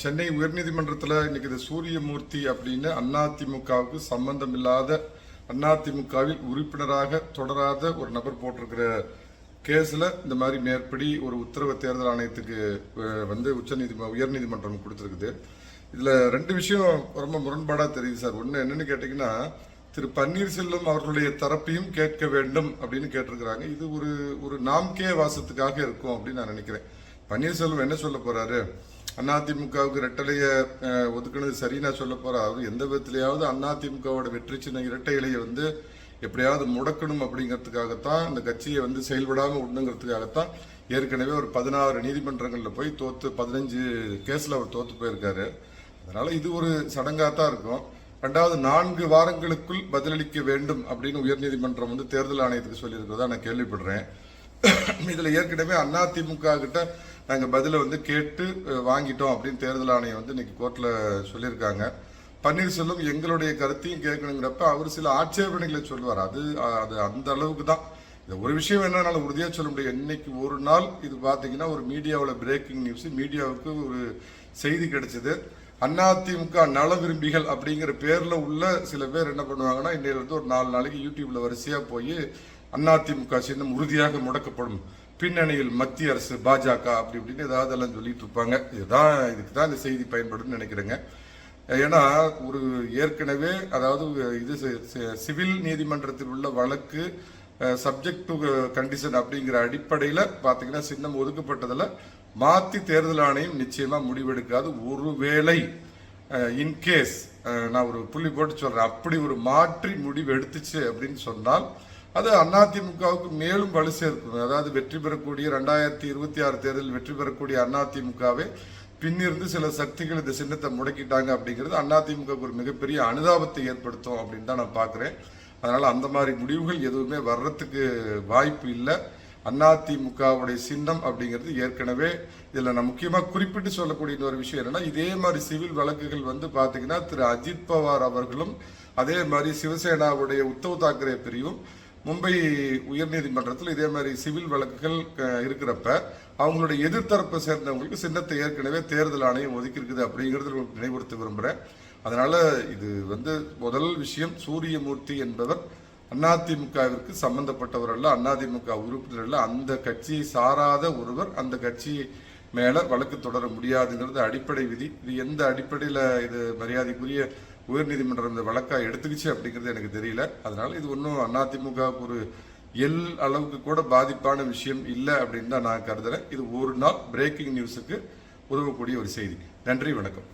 சென்னை உயர்நீதிமன்றத்தில் இன்னைக்கு இந்த சூரியமூர்த்தி அப்படின்னு அதிமுகவுக்கு சம்பந்தம் இல்லாத அதிமுகவில் உறுப்பினராக தொடராத ஒரு நபர் போட்டிருக்கிற கேஸில் இந்த மாதிரி மேற்படி ஒரு உத்தரவு தேர்தல் ஆணையத்துக்கு வந்து உச்சநீதிம உயர்நீதிமன்றம் கொடுத்துருக்குது. இதில் ரெண்டு விஷயம் ரொம்ப முரண்பாடாக தெரியுது சார். ஒன்று என்னென்னு கேட்டிங்கன்னா திரு பன்னீர்செல்வம் அவர்களுடைய தரப்பையும் கேட்க வேண்டும் அப்படின்னு கேட்டிருக்கிறாங்க. இது ஒரு ஒரு நாம்கே வாசத்துக்காக இருக்கும் அப்படின்னு நான் நினைக்கிறேன். பன்னீர்செல்வம் என்ன சொல்ல போகிறாரு அதிமுகவுக்கு ரெட்டலைய ஒதுக்குனது சரின்னா சொல்ல போறா அவர் எந்த விதத்திலேயாவது அதிமுகவோட வெற்றி சின்ன இரட்டை இலையை வந்து எப்படியாவது முடக்கணும் அப்படிங்கிறதுக்காகத்தான் அந்த கட்சியை வந்து செயல்படாமல் விடணுங்கிறதுக்காகத்தான் ஏற்கனவே ஒரு பதினாறு நீதிமன்றங்களில் போய் தோற்று பதினஞ்சு கேஸில் அவர் தோற்று போயிருக்காரு. அதனால் இது ஒரு சடங்காக தான் இருக்கும். ரெண்டாவது நான்கு வாரங்களுக்குள் பதிலளிக்க வேண்டும் அப்படின்னு உயர்நீதிமன்றம் வந்து தேர்தல் ஆணையத்துக்கு சொல்லியிருக்கிறதா நான் கேள்விப்படுறேன். இதில் ஏற்கனவே அதிமுக கிட்ட நாங்கள் பதிலை வந்து கேட்டு வாங்கிட்டோம் அப்படின்னு தேர்தல் ஆணையம் வந்து இன்னைக்கு கோர்ட்டில் சொல்லியிருக்காங்க. பன்னீர்செல்வம் எங்களுடைய கருத்தையும் கேட்கணுங்கிறப்ப அவர் சில ஆட்சேபனைகளை சொல்லுவார். அது அது அந்த அளவுக்கு தான். இந்த ஒரு விஷயம் என்னன்னால உறுதியாக சொல்ல முடியும். இன்னைக்கு ஒரு நாள் இது பார்த்தீங்கன்னா ஒரு மீடியாவில் பிரேக்கிங் நியூஸ் மீடியாவுக்கு ஒரு செய்தி கிடைச்சது. அதிமுக நல விரும்பிகள் அப்படிங்கிற பேரில் உள்ள சில பேர் என்ன பண்ணுவாங்கன்னா இன்னையிலேருந்து ஒரு நாலு நாளைக்கு யூடியூப்ல வரிசையாக போய் அதிமுக சின்னம் உறுதியாக முடக்கப்படும் பின்னணியில் மத்திய அரசு பாஜக அப்படி இப்படின்னு ஏதாவது எல்லாம் சொல்லிட்டு இருப்பாங்க. இதுதான் இதுக்கு தான் இந்த செய்தி பயன்படும் நினைக்கிறேங்க. ஏன்னா ஒரு ஏற்கனவே அதாவது இது சிவில் நீதிமன்றத்தில் உள்ள வழக்கு சப்ஜெக்ட் டு கண்டிஷன் அப்படிங்கிற அடிப்படையில் பார்த்தீங்கன்னா சின்னம் ஒதுக்கப்பட்டதில் மாற்றி தேர்தல் ஆணையம் நிச்சயமாக முடிவெடுக்காது. ஒருவேளை இன்கேஸ் நான் ஒரு புள்ளி போட்டு சொல்கிறேன் அப்படி ஒரு மாற்றி முடிவு எடுத்துச்சு அப்படின்னு சொன்னால் அது அதிமுகவுக்கு மேலும் வலு சேர்க்கும். அதாவது வெற்றி பெறக்கூடிய ரெண்டாயிரத்தி இருபத்தி ஆறு தேர்தலில் வெற்றி பெறக்கூடிய அதிமுகவே பின்னிருந்து சில சக்திகள் இந்த சின்னத்தை முடக்கிட்டாங்க அப்படிங்கிறது அதிமுக ஒரு மிகப்பெரிய அனுதாபத்தை ஏற்படுத்தும் அப்படின்னு தான் நான் பார்க்குறேன். அதனால் அந்த மாதிரி முடிவுகள் எதுவுமே வர்றதுக்கு வாய்ப்பு இல்லை. அதிமுகவுடைய சின்னம் அப்படிங்கிறது ஏற்கனவே இதில் நான் முக்கியமாக குறிப்பிட்டு சொல்லக்கூடிய ஒரு விஷயம் என்னன்னா இதே மாதிரி சிவில் வழக்குகள் வந்து பார்த்தீங்கன்னா திரு அஜித் பவார் அவர்களும் அதே மாதிரி சிவசேனாவுடைய உத்தவ் தாக்கரே பிரிவும் மும்பை உயர்நீதிமன்றத்தில் இதே மாதிரி சிவில் வழக்குகள் இருக்கிறப்ப அவங்களுடைய எதிர்த்தரப்பை சேர்ந்தவங்களுக்கு சின்னத்தை ஏற்கனவே தேர்தல் ஆணையம் ஒதுக்கி இருக்குது அப்படிங்கிறது உங்களுக்கு நினைவுறுத்த விரும்புகிறேன் அதனால் இது வந்து முதல் விஷயம் சூரியமூர்த்தி என்பவர் அதிமுகவிற்கு சம்பந்தப்பட்டவர் அல்ல அதிமுக உறுப்பினர் அல்ல. அந்த கட்சியை சாராத ஒருவர் அந்த கட்சி மேலே வழக்கு தொடர முடியாதுங்கிறது அடிப்படை விதி. இது எந்த அடிப்படையில் இது மரியாதைக்குரிய உயர்நீதிமன்றம் இந்த வழக்கா எடுத்துக்கிச்சு அப்படிங்கிறது எனக்கு தெரியல. அதனால இது ஒன்றும் அதிமுக ஒரு எல் அளவுக்கு கூட பாதிப்பான விஷயம் இல்லை அப்படின்னு தான் நான் கருதுறேன். இது ஒரு நாள் பிரேக்கிங் நியூஸுக்கு உதவக்கூடிய ஒரு செய்தி. நன்றி வணக்கம்.